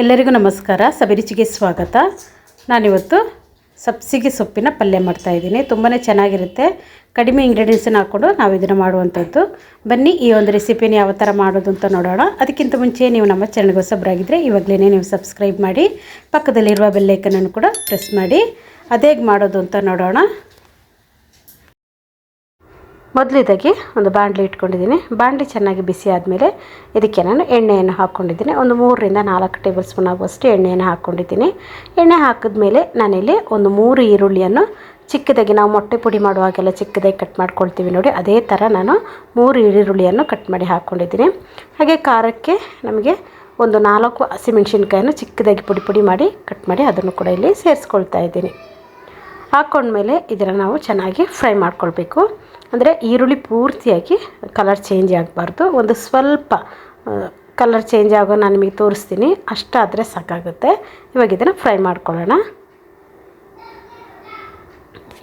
ಎಲ್ಲರಿಗೂ ನಮಸ್ಕಾರ. ಸಬಿರುಚಿಗೆ ಸ್ವಾಗತ. ನಾನಿವತ್ತು ಸಬ್ಸಿಗೆ ಸೊಪ್ಪಿನ ಪಲ್ಯ ಮಾಡ್ತಾಯಿದ್ದೀನಿ ತುಂಬಾ ಚೆನ್ನಾಗಿರುತ್ತೆ. ಕಡಿಮೆ ಇಂಗ್ರೀಡಿಯೆಂಟ್ಸನ್ನು ಹಾಕ್ಕೊಂಡು ನಾವು ಇದನ್ನು ಮಾಡುವಂಥದ್ದು. ಬನ್ನಿ, ಈ ಒಂದು ರೆಸಿಪಿನ ಯಾವ ಥರ ಮಾಡೋದು ಅಂತ ನೋಡೋಣ. ಅದಕ್ಕಿಂತ ಮುಂಚೆ ನೀವು ನಮ್ಮ ಚಾನಲ್ಗೆ ಹೊಸಬ್ರಾಗಿದ್ದರೆ ಇವಾಗಲೇ ನೀವು ಸಬ್ಸ್ಕ್ರೈಬ್ ಮಾಡಿ, ಪಕ್ಕದಲ್ಲಿರುವ ಬೆಲ್ಲೈಕನನ್ನು ಕೂಡ ಪ್ರೆಸ್ ಮಾಡಿ. ಅದೇಗೆ ಮಾಡೋದು ಅಂತ ನೋಡೋಣ. ಮೊದಲಿದಾಗಿ ಒಂದು ಬಾಣಲಿ ಇಟ್ಕೊಂಡಿದ್ದೀನಿ. ಬಾಣಲಿ ಚೆನ್ನಾಗಿ ಬಿಸಿ ಆದಮೇಲೆ ಇದಕ್ಕೆ ನಾನು ಎಣ್ಣೆಯನ್ನು ಹಾಕ್ಕೊಂಡಿದ್ದೀನಿ ಒಂದು ಮೂರರಿಂದ ನಾಲ್ಕು ಟೇಬಲ್ ಸ್ಪೂನ್ ಆಗುವಷ್ಟು ಎಣ್ಣೆಯನ್ನು ಹಾಕ್ಕೊಂಡಿದ್ದೀನಿ ಎಣ್ಣೆ ಹಾಕಿದ್ಮೇಲೆ ನಾನಿಲ್ಲಿ ಒಂದು ಮೂರು ಈರುಳ್ಳಿಯನ್ನು ಚಿಕ್ಕದಾಗಿ ನಾವು ಮೊಟ್ಟೆ ಪುಡಿ ಮಾಡುವಾಗೆಲ್ಲ ಚಿಕ್ಕದಾಗಿ ಕಟ್ ಮಾಡ್ಕೊಳ್ತೀವಿ ನೋಡಿ, ಅದೇ ಥರ ನಾನು ಮೂರು ಈರುಳ್ಳಿಯನ್ನು ಕಟ್ ಮಾಡಿ ಹಾಕ್ಕೊಂಡಿದ್ದೀನಿ ಹಾಗೆ ಖಾರಕ್ಕೆ ನಮಗೆ ಒಂದು ನಾಲ್ಕು ಹಸಿಮೆಣ್ಸಿನ್ಕಾಯನ್ನು ಚಿಕ್ಕದಾಗಿ ಪುಡಿ ಪುಡಿ ಮಾಡಿ ಕಟ್ ಮಾಡಿ ಅದನ್ನು ಕೂಡ ಇಲ್ಲಿ ಸೇರಿಸ್ಕೊಳ್ತಾ ಇದ್ದೀನಿ. ಹಾಕ್ಕೊಂಡ್ಮೇಲೆ ಇದನ್ನು ನಾವು ಚೆನ್ನಾಗಿ ಫ್ರೈ ಮಾಡ್ಕೊಳ್ಬೇಕು. ಅಂದರೆ ಈರುಳ್ಳಿ ಪೂರ್ತಿಯಾಗಿ ಕಲರ್ ಚೇಂಜ್ ಆಗಬಾರ್ದು. ಒಂದು ಸ್ವಲ್ಪ ಕಲರ್ ಚೇಂಜ್ ಆಗೋ ನಾನು ನಿಮಗೆ ತೋರಿಸ್ತೀನಿ. ಅಷ್ಟಾದರೆ ಸಾಕಾಗುತ್ತೆ. ಇವಾಗ ಇದನ್ನು ಫ್ರೈ ಮಾಡ್ಕೊಳ್ಳೋಣ.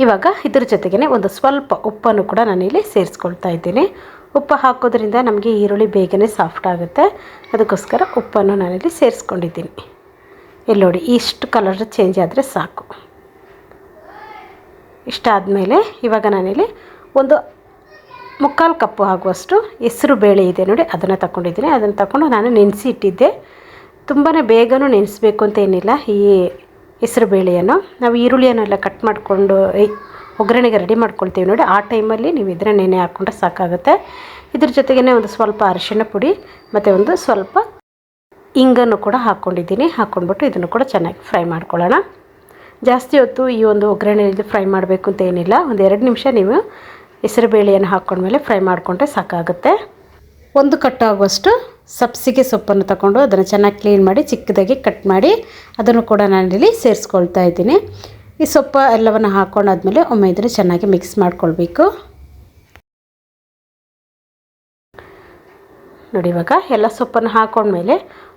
ಇವಾಗ ಇದ್ರ ಜೊತೆಗೇ ಒಂದು ಸ್ವಲ್ಪ ಉಪ್ಪನ್ನು ಕೂಡ ನಾನಿಲ್ಲಿ ಸೇರಿಸ್ಕೊಳ್ತಾ ಇದ್ದೀನಿ. ಉಪ್ಪು ಹಾಕೋದ್ರಿಂದ ನಮಗೆ ಈರುಳ್ಳಿ ಬೇಗನೆ ಸಾಫ್ಟ್ ಆಗುತ್ತೆ. ಅದಕ್ಕೋಸ್ಕರ ಉಪ್ಪನ್ನು ನಾನಿಲ್ಲಿ ಸೇರಿಸ್ಕೊಂಡಿದ್ದೀನಿ. ಇಲ್ಲಿ ನೋಡಿ, ಇಷ್ಟು ಕಲರ್ ಚೇಂಜ್ ಆದರೆ ಸಾಕು. ಇಷ್ಟ ಆದಮೇಲೆ ಇವಾಗ ನಾನಿಲ್ಲಿ ಒಂದು ಮುಕ್ಕಾಲು ಕಪ್ಪು ಆಗುವಷ್ಟು ಹೆಸರು ಬೇಳೆ ಇದೆ ನೋಡಿ, ಅದನ್ನು ತಗೊಂಡಿದ್ದೀನಿ ಅದನ್ನು ತಗೊಂಡು ನಾನು ನೆನೆಸಿ ಇಟ್ಟಿದ್ದೆ ತುಂಬಾ ಬೇಗನೂ ನೆನೆಸ್ಬೇಕು ಅಂತ ಏನಿಲ್ಲ, ಈ ಹೆಸರು ಬೇಳೆಯನ್ನು. ನಾವು ಈರುಳ್ಳಿಯನ್ನೆಲ್ಲ ಕಟ್ ಮಾಡಿಕೊಂಡು ಒಗ್ಗರಣೆಗೆ ರೆಡಿ ಮಾಡ್ಕೊಳ್ತೀವಿ ನೋಡಿ, ಆ ಟೈಮಲ್ಲಿ ನೀವು ಇದರ ನೆನೆ ಹಾಕ್ಕೊಂಡ್ರೆ ಸಾಕಾಗುತ್ತೆ. ಇದ್ರ ಜೊತೆಗೇ ಒಂದು ಸ್ವಲ್ಪ ಅರಿಶಿಣ ಪುಡಿ, ಮತ್ತು ಒಂದು ಸ್ವಲ್ಪ ಇಂಗನ್ನು ಕೂಡ ಹಾಕ್ಕೊಂಡಿದ್ದೀನಿ ಹಾಕ್ಕೊಂಡ್ಬಿಟ್ಟು ಇದನ್ನು ಕೂಡ ಚೆನ್ನಾಗಿ ಫ್ರೈ ಮಾಡ್ಕೊಳ್ಳೋಣ. ಜಾಸ್ತಿ ಹೊತ್ತು ಈ ಒಂದು ಒಗ್ಗರಣೆಯಲ್ಲಿ ಫ್ರೈ ಮಾಡಬೇಕು ಅಂತ ಏನಿಲ್ಲ. ಒಂದು ಎರಡು ನಿಮಿಷ ನೀವು ಹೆಸರುಬೇಳೆಯನ್ನು ಹಾಕ್ಕೊಂಡ್ಮೇಲೆ ಫ್ರೈ ಮಾಡಿಕೊಂಡ್ರೆ ಸಾಕಾಗುತ್ತೆ. ಒಂದು ಕಟ್ಟಾಗುವಷ್ಟು ಸಬ್ಸಿಗೆ ಸೊಪ್ಪನ್ನು ತಗೊಂಡು ಅದನ್ನು ಚೆನ್ನಾಗಿ ಕ್ಲೀನ್ ಮಾಡಿ, ಚಿಕ್ಕದಾಗಿ ಕಟ್ ಮಾಡಿ ಅದನ್ನು ಕೂಡ ನಾನಿಲ್ಲಿ ಸೇರಿಸ್ಕೊಳ್ತಾ ಇದ್ದೀನಿ. ಈ ಸೊಪ್ಪು ಎಲ್ಲವನ್ನು ಹಾಕ್ಕೊಂಡಾದ್ಮೇಲೆ ಒಮ್ಮೆ ಇದನ್ನು ಚೆನ್ನಾಗಿ ಮಿಕ್ಸ್ ಮಾಡ್ಕೊಳ್ಬೇಕು. ನೋಡಿ ಇವಾಗ ಎಲ್ಲ ಸೊಪ್ಪನ್ನು ಹಾಕೊಂಡ್ಮೇಲೆ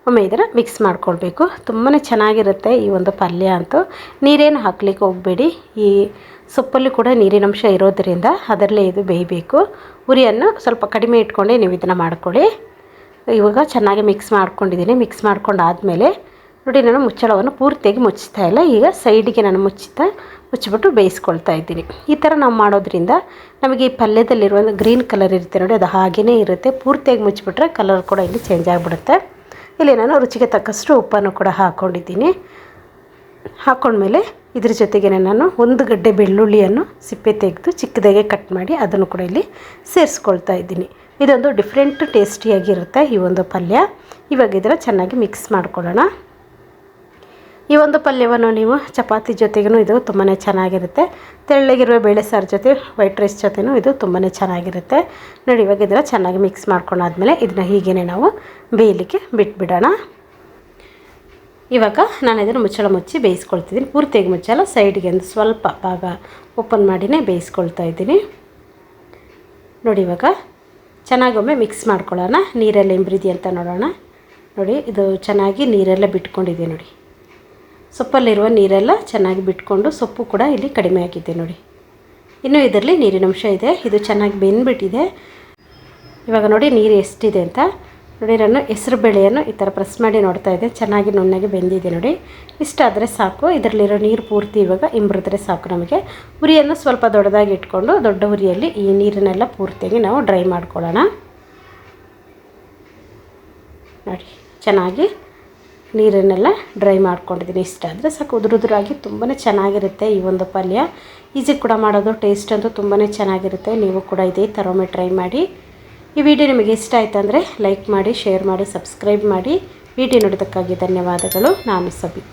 ಒಮ್ಮೆ ಇದರ ಮಿಕ್ಸ್ ಮಾಡ್ಕೊಳ್ಬೇಕು. ತುಂಬಾ ಚೆನ್ನಾಗಿರುತ್ತೆ ಈ ಒಂದು ಪಲ್ಯ ಅಂತೂ. ನೀರೇನು ಹಾಕ್ಲಿಕ್ಕೆ ಹೋಗಬೇಡಿ. ಈ ಸೊಪ್ಪಲ್ಲಿ ಕೂಡ ನೀರಿನಂಶ ಇರೋದರಿಂದ ಅದರಲ್ಲೇ ಇದು ಬೇಯಬೇಕು. ಉರಿಯನ್ನು ಸ್ವಲ್ಪ ಕಡಿಮೆ ಇಟ್ಕೊಂಡೆ ನೀವು ಇದನ್ನು ಮಾಡ್ಕೊಳ್ಳಿ. ಇವಾಗ ಚೆನ್ನಾಗಿ ಮಿಕ್ಸ್ ಮಾಡ್ಕೊಂಡಿದ್ದೀನಿ. ಮಿಕ್ಸ್ ಮಾಡ್ಕೊಂಡಾದಮೇಲೆ ನೋಡಿ ನಾನು ಮುಚ್ಚಳವನ್ನು ಪೂರ್ತಿಯಾಗಿ ಮುಚ್ಚುತ್ತಾ ಇಲ್ಲ. ಈಗ ಸೈಡಿಗೆ ನಾನು ಮುಚ್ಚುತ್ತಾ ಮುಚ್ಚಿಬಿಟ್ಟು ಬೇಯಿಸ್ಕೊಳ್ತಾ ಇದ್ದೀನಿ. ಈ ಥರ ನಾವು ಮಾಡೋದ್ರಿಂದ ನಮಗೆ ಈ ಪಲ್ಯದಲ್ಲಿರುವ ಗ್ರೀನ್ ಕಲರ್ ಇರುತ್ತೆ ನೋಡಿ, ಅದು ಹಾಗೆಯೇ ಇರುತ್ತೆ. ಪೂರ್ತಿಯಾಗಿ ಮುಚ್ಚಿಬಿಟ್ರೆ ಕಲರ್ ಕೂಡ ಇಲ್ಲಿ ಚೇಂಜ್ ಆಗಿಬಿಡುತ್ತೆ. ಇಲ್ಲಿ ನಾನು ರುಚಿಗೆ ತಕ್ಕಷ್ಟು ಉಪ್ಪನ್ನು ಕೂಡ ಹಾಕ್ಕೊಂಡಿದ್ದೀನಿ ಹಾಕ್ಕೊಂಡ್ಮೇಲೆ ಇದ್ರ ಜೊತೆಗೆ ನಾನು ಒಂದು ಗಡ್ಡೆ ಬೆಳ್ಳುಳ್ಳಿಯನ್ನು ಸಿಪ್ಪೆ ತೆಗೆದು ಚಿಕ್ಕದಾಗೆ ಕಟ್ ಮಾಡಿ ಅದನ್ನು ಕೂಡ ಇಲ್ಲಿ ಸೇರಿಸ್ಕೊಳ್ತಾ ಇದ್ದೀನಿ. ಇದೊಂದು ಡಿಫ್ರೆಂಟ್ ಟೇಸ್ಟಿಯಾಗಿರುತ್ತೆ ಈ ಒಂದು ಪಲ್ಯ. ಇವಾಗ ಇದನ್ನು ಚೆನ್ನಾಗಿ ಮಿಕ್ಸ್ ಮಾಡ್ಕೊಳ್ಳೋಣ. ಈ ಒಂದು ಪಲ್ಯವನ್ನು ನೀವು ಚಪಾತಿ ಜೊತೆಗೂ ಇದು ತುಂಬಾ ಚೆನ್ನಾಗಿರುತ್ತೆ. ತೆಳ್ಳಗಿರುವ ಬೇಳೆ ಸಾರು ಜೊತೆ ವೈಟ್ ರೈಸ್ ಜೊತೆನೂ ಇದು ತುಂಬಾ ಚೆನ್ನಾಗಿರುತ್ತೆ. ನೋಡಿ, ಇವಾಗ ಇದನ್ನು ಚೆನ್ನಾಗಿ ಮಿಕ್ಸ್ ಮಾಡ್ಕೊಂಡಾದ್ಮೇಲೆ ಇದನ್ನ ಹೀಗೇ ನಾವು ಬೇಯಲಿಕ್ಕೆ ಬಿಟ್ಬಿಡೋಣ. ಇವಾಗ ನಾನು ಇದನ್ನು ಮುಚ್ಚಳ ಮುಚ್ಚಿ ಬೇಯಿಸ್ಕೊಳ್ತಿದ್ದೀನಿ. ಪೂರ್ತಿಯಾಗಿ ಮುಚ್ಚಲ್ಲ ಸೈಡ್ಗೆ ಒಂದು ಸ್ವಲ್ಪ ಭಾಗ ಓಪನ್ ಮಾಡಿನೇ ಬೇಯಿಸ್ಕೊಳ್ತಾ ಇದ್ದೀನಿ. ನೋಡಿ, ಇವಾಗ ಚೆನ್ನಾಗೊಮ್ಮೆ ಮಿಕ್ಸ್ ಮಾಡ್ಕೊಳ್ಳೋಣ. ನೀರೆಲ್ಲ ಇಂಬ್ರಿದಿ ಅಂತ ನೋಡೋಣ. ನೋಡಿ, ಇದು ಚೆನ್ನಾಗಿ ನೀರೆಲ್ಲ ಬಿಟ್ಕೊಂಡಿದೆ ನೋಡಿ. ಸೊಪ್ಪಲ್ಲಿರುವ ನೀರೆಲ್ಲ ಚೆನ್ನಾಗಿ ಬಿಟ್ಕೊಂಡು ಸೊಪ್ಪು ಕೂಡ ಇಲ್ಲಿ ಕಡಿಮೆ ಆಗಿದೆ ನೋಡಿ. ಇನ್ನು ಇದರಲ್ಲಿ ನೀರಿನ ಅಂಶ ಇದೆ. ಇದು ಚೆನ್ನಾಗಿ ಬೆಂದ್ಬಿಟ್ಟಿದೆ. ಇವಾಗ ನೋಡಿ ನೀರು ಎಷ್ಟಿದೆ ಅಂತ. ನೋಡಿ ನಾನು ಹೆಸರು ಬೇಳೆಯನ್ನು ಈ ಥರ ಪ್ರೆಸ್ ಮಾಡಿ ನೋಡ್ತಾ ಇದ್ದೆ. ಚೆನ್ನಾಗಿ ನುಣ್ಣಗೆ ಬೆಂದಿದೆ ನೋಡಿ. ಇಷ್ಟಾದರೆ ಸಾಕು. ಇದರಲ್ಲಿರೋ ನೀರು ಪೂರ್ತಿ ಇವಾಗ ಇಂಬ್ರಿದ್ರೆ ಸಾಕು ನಮಗೆ. ಉರಿಯನ್ನು ಸ್ವಲ್ಪ ದೊಡ್ಡದಾಗಿ ಇಟ್ಕೊಂಡು ದೊಡ್ಡ ಉರಿಯಲ್ಲಿ ಈ ನೀರನ್ನೆಲ್ಲ ಪೂರ್ತಿಯಾಗಿ ನಾವು ಡ್ರೈ ಮಾಡ್ಕೊಳ್ಳೋಣ. ನೋಡಿ, ಚೆನ್ನಾಗಿ ನೀರನ್ನೆಲ್ಲ ಡ್ರೈ ಮಾಡ್ಕೊಂಡಿದ್ದೀನಿ. ಇಷ್ಟ ಅಂದರೆ ಸಾಕು ಉದುರುದುರಾಗಿ ತುಂಬಾ ಚೆನ್ನಾಗಿರುತ್ತೆ ಈ ಒಂದು ಪಲ್ಯ. ಈಸಿ ಕೂಡ ಮಾಡೋದು, ಟೇಸ್ಟ್ ಅಂತೂ ತುಂಬಾ ಚೆನ್ನಾಗಿರುತ್ತೆ. ನೀವು ಕೂಡ ಇದೇ ಥರ ಒಮ್ಮೆ ಟ್ರೈ ಮಾಡಿ. ಈ ವಿಡಿಯೋ ನಿಮಗೆ ಇಷ್ಟ ಆಯಿತು ಅಂದರೆ ಲೈಕ್ ಮಾಡಿ, ಶೇರ್ ಮಾಡಿ, ಸಬ್ಸ್ಕ್ರೈಬ್ ಮಾಡಿ. ವಿಡಿಯೋ ನೋಡೋದಕ್ಕಾಗಿ ಧನ್ಯವಾದಗಳು. ನಾನು ಸಬಿ.